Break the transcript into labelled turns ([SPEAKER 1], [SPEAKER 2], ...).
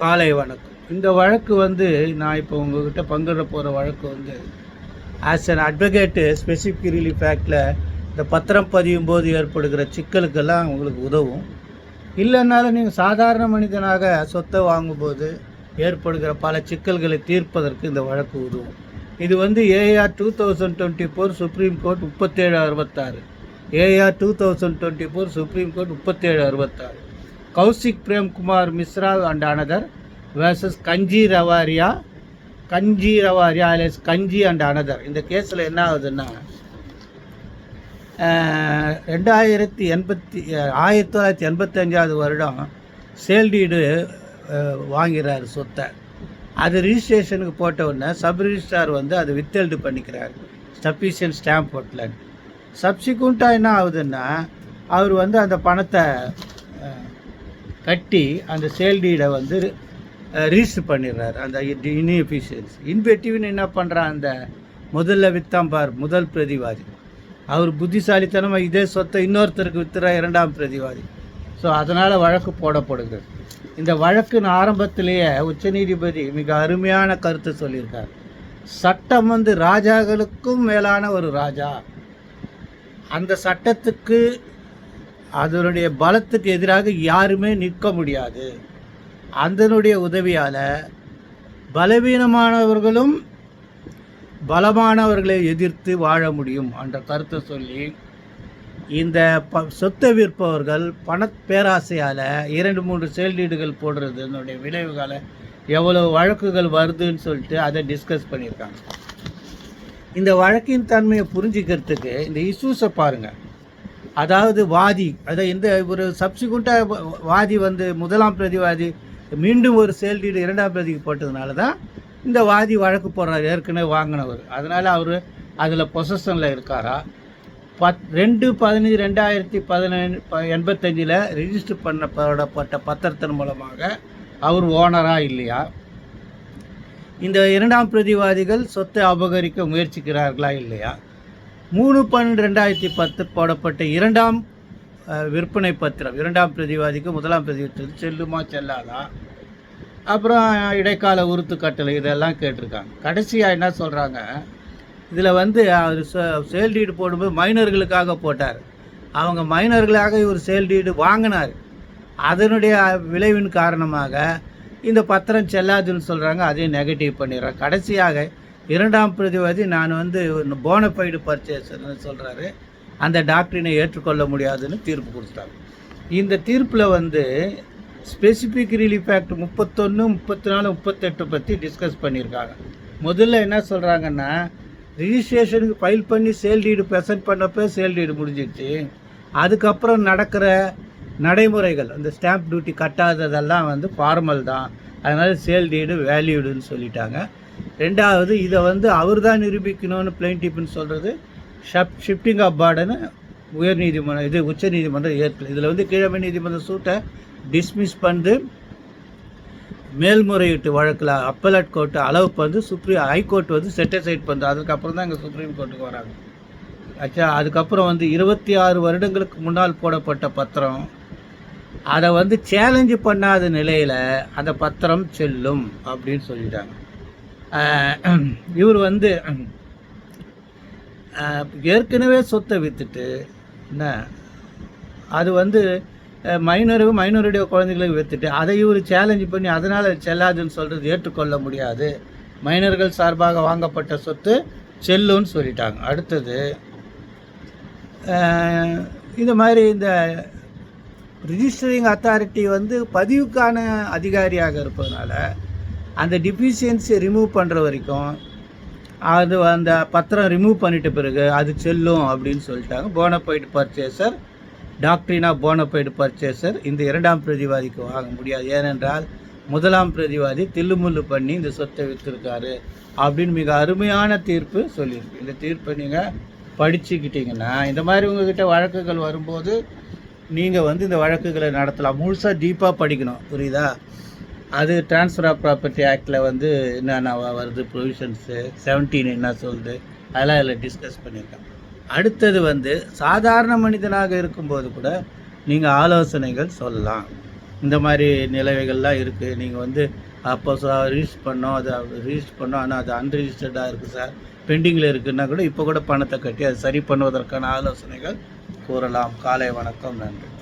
[SPEAKER 1] காலை வணக்கம். இந்த வழக்கு வந்து நான் இப்போ உங்ககிட்ட பங்கிட போகிற வழக்கு வந்து as an advocate specific relief ஆக்டில் இந்த பத்திரம் பதியும் போது ஏற்படுகிற சிக்கலுக்கெல்லாம் உங்களுக்கு உதவும். இல்லைன்னாலும் நீங்கள் சாதாரண மனிதனாக சொத்தை வாங்கும்போது ஏற்படுகிற பல சிக்கல்களை தீர்ப்பதற்கு இந்த வழக்கு உதவும். இது வந்து AIR two thousand twenty four supreme court முப்பத்தேழு அறுபத்தாறு. AIR two thousand twenty four supreme court முப்பத்தேழு அறுபத்தாறு. Kaushik Premkumar Mishra and another versus Kanji Rawaria Kanji ரவாரியா அலேஸ் கஞ்சி அண்ட் அனதர் இந்த கேஸில் என்ன ஆகுதுன்னா ரெண்டாயிரத்தி எண்பத்தி ஆயிரத்தி தொள்ளாயிரத்தி எண்பத்தஞ்சாவது வருடம் சேல்டீடு வாங்கிறார் சொத்தை. அது ரிஜிஸ்ட்ரேஷனுக்கு போட்ட உடனே சப் ரிஜிஸ்ட்ரார் வந்து அதை வித்தெல்டு பண்ணிக்கிறார். சஃபிஷியன்ட் ஸ்டாம்ப் போட்டலன்னு. சப்சிக்வெண்ட்டாக என்ன ஆகுதுன்னா அவர் வந்து அந்த பணத்தை கட்டி அந்த சேல் டீடை வந்து ரிஜிஸ்டர் பண்ணிடுறாரு. அந்த இன்எஃபிஷியன்சி இன்வெட்டிவ்னு என்ன பண்ணுறான் அந்த முதல்ல வித்தாம்பார் முதல் பிரதிவாதி. அவர் புத்திசாலித்தனமாக இதே சொத்தை இன்னொருத்தருக்கு வித்துற இரண்டாம் பிரதிவாதி. ஸோ அதனால் வழக்கு போடப்படுகிறது இந்த வழக்கின் ஆரம்பத்திலேயே உச்சநீதிபதி மிக அருமையான கருத்து சொல்லியிருக்கார். சட்டம் வந்து ராஜாக்களுக்கும் மேலான ஒரு ராஜா. அந்த சட்டத்துக்கு அதனுடைய பலத்துக்கு எதிராக யாருமே நிற்க முடியாது. அதனுடைய உதவியால் பலவீனமானவர்களும் பலமானவர்களை எதிர்த்து வாழ முடியும் என்ற கருத்தை சொல்லி இந்த ப சொத்தை விற்பவர்கள் பண பேராசையால் இரண்டு மூன்று செயல்டீடுகள் போடுறது அதனுடைய விளைவுகளை எவ்வளோ வழக்குகள் வருதுன்னு சொல்லிட்டு அதை டிஸ்கஸ் பண்ணியிருக்காங்க. இந்த வழக்கின் தன்மையை புரிஞ்சுக்கிறதுக்கு இந்த இஷ்யூஸை பாருங்கள் அதாவது வாதி அதை இந்த ஒரு சப்சிக்வெண்ட்டாக வாதி வந்து முதலாம் பிரதிவாதி மீண்டும் ஒரு செயல்டீடு இரண்டாம் பிரதிக்கு போட்டதுனால தான் இந்த வாதி வழக்கு போடுறார் ஏற்கனவே வாங்கினவர். அதனால் அவர் அதில் பொசஷனில் இருக்காரா? பத் ரெண்டு பதினஞ்சு ரெண்டாயிரத்தி பதினேழு ப எண்பத்தஞ்சில் ரிஜிஸ்டர் பண்ணப்படப்பட்ட பத்திரத்தின் மூலமாக அவர் ஓனரா இல்லையா? இந்த இரண்டாம் பிரதிவாதிகள் சொத்தை அபகரிக்க முயற்சிக்கிறார்களா இல்லையா? மூணு பன்னெண்டு ரெண்டாயிரத்தி பத்து போடப்பட்ட இரண்டாம் விற்பனை பத்திரம். இரண்டாம் பிரதிவாதிக்கு முதலாம் பிரதிவாதிக்கு செல்லுமா செல்லாதா? அப்புறம் இடைக்கால உறுத்து கட்டளை இதெல்லாம் கேட்டிருக்காங்க. கடைசியாக என்ன சொல்கிறாங்க இதில் வந்து அவர் சேல் டீடு போடும்போது மைனர்களுக்காக போட்டார். அவங்க மைனர்களாக இவர் சேல் டீடு வாங்கினார். அதனுடைய விளைவின் காரணமாக இந்த பத்திரம் செல்லாதுன்னு சொல்கிறாங்க அதையும் நெகட்டிவ் பண்ணிடுறாங்க. கடைசியாக இரண்டாம் பிரதிவாதி நான் வந்து போனஃபைடு பர்ச்சேசர்னு சொல்கிறாரு அந்த டாக்டரினை ஏற்றுக்கொள்ள முடியாதுன்னு தீர்ப்பு கொடுத்துட்டாங்க இந்த தீர்ப்பில் வந்து ஸ்பெசிஃபிக் ரிலீஃப் ஆக்ட் முப்பத்தொன்று முப்பத்தி நாலு முப்பத்தெட்டு பற்றி டிஸ்கஸ் பண்ணியிருக்காங்க. முதல்ல என்ன சொல்கிறாங்கன்னா ரிஜிஸ்ட்ரேஷனுக்கு ஃபைல் பண்ணி சேல் டீடு ப்ரெசென்ட் பண்ணப்போ சேல் டீடு முடிஞ்சிடுச்சு. அதுக்கப்புறம் நடக்கிற நடைமுறைகள் அந்த ஸ்டாம்ப் டியூட்டி கட்டாததெல்லாம் வந்து ஃபார்மல் தான். அதனால் சேல் டீடு வேல்யூடுன்னு சொல்லிட்டாங்க. ரெண்டாவது இதை வந்து அவர் தான் நிரூபிக்கணும்னு பிளைன்டிப்னு சொல்கிறது ஷப் ஷிஃப்டிங் ஆஃப் பார்டனு உயர் நீதிமன்றம் இது உச்ச நீதிமன்றம் ஏற்கல இதில் வந்து கீழமை நீதிமன்ற சூட்டை டிஸ்மிஸ் பண்ணி மேல்முறையீட்டு வழக்கில் அப்பலட் கோர்ட்டு அளவுக்கு வந்து சுப்ரீம் ஹைகோர்ட் வந்து செட்டிசைட் பண்ணுது அதுக்கப்புறம் தான் இங்கே சுப்ரீம் கோர்ட்டுக்கு வராங்க. ஆச்சா அதுக்கப்புறம் வந்து இருபத்தி ஆறு வருடங்களுக்கு முன்னால் போடப்பட்ட பத்திரம் அதை வந்து சேலஞ்சு பண்ணாத நிலையில் அந்த பத்திரம் செல்லும் அப்படின்னு சொல்லிட்டாங்க. இவர் வந்து ஏற்கனவே சொத்தை விற்றுட்டு என்ன அது வந்து மைனரு மைனருடைய குழந்தைகளுக்கு விற்றுட்டு அதை இவர் சேலஞ்ச் பண்ணி அதனால் செல்லாதுன்னு சொல்கிறது ஏற்றுக்கொள்ள முடியாது. மைனர்கள் சார்பாக வாங்கப்பட்ட சொத்து செல்லும்னு சொல்லிட்டாங்க. அடுத்தது இது இந்த மாதிரி இந்த ரிஜிஸ்டரிங் அத்தாரிட்டி வந்து பதிவுக்கான அதிகாரியாக இருப்பதனால அந்த டிஃபிஷியன்சியை ரிமூவ் பண்ணுற வரைக்கும் அது அந்த பத்திரம் ரிமூவ் பண்ணிட்ட பிறகு அது செல்லும் அப்படின்னு சொல்லிட்டாங்க. போனபைடு பர்ச்சேசர் டாக்டரினா போனபைடு பர்ச்சேசர் இந்த இரண்டாம் பிரதிவாதிக்கு வாங்க முடியாது. ஏனென்றால் முதலாம் பிரதிவாதி தில்லுமுல்லு பண்ணி இந்த சொத்தை விற்றுருக்காரு அப்படின்னு மிக அருமையான தீர்ப்பு சொல்லியிருக்கு. இந்த தீர்ப்பை நீங்கள் படிச்சுக்கிட்டிங்கன்னா இந்த மாதிரி உங்ககிட்ட வழக்குகள் வரும்போது நீங்கள் வந்து இந்த வழக்குகளை நடத்தலாம். முழுசாக டீப்பாக படிக்கணும். புரியுதா? அது ட்ரான்ஸ்ஃபர் ஆஃப் ப்ராப்பர்ட்டி ஆக்டில் வந்து என்னென்ன வருது ப்ரொவிஷன்ஸு செவன்டீன் என்ன சொல்லுது? அதெல்லாம் இதில் டிஸ்கஸ் பண்ணியிருக்கேன். அடுத்தது வந்து சாதாரண மனிதனாக இருக்கும்போது கூட நீங்கள் ஆலோசனைகள் சொல்லலாம். இந்த மாதிரி நிலவைகள்லாம் இருக்குது நீங்கள் வந்து அப்போ ரிஜிஸ்டர் பண்ணோம் அது ரிஜிஸ்டர் பண்ணோம். ஆனால் அது அன்ரிஜிஸ்டர்டாக இருக்குது சார் பெண்டிங்கில் இருக்குன்னா கூட இப்போ கூட பணத்தை கட்டி அதை சரி பண்ணுவதற்கான ஆலோசனைகள் கூறலாம். காலை வணக்கம். நன்றி.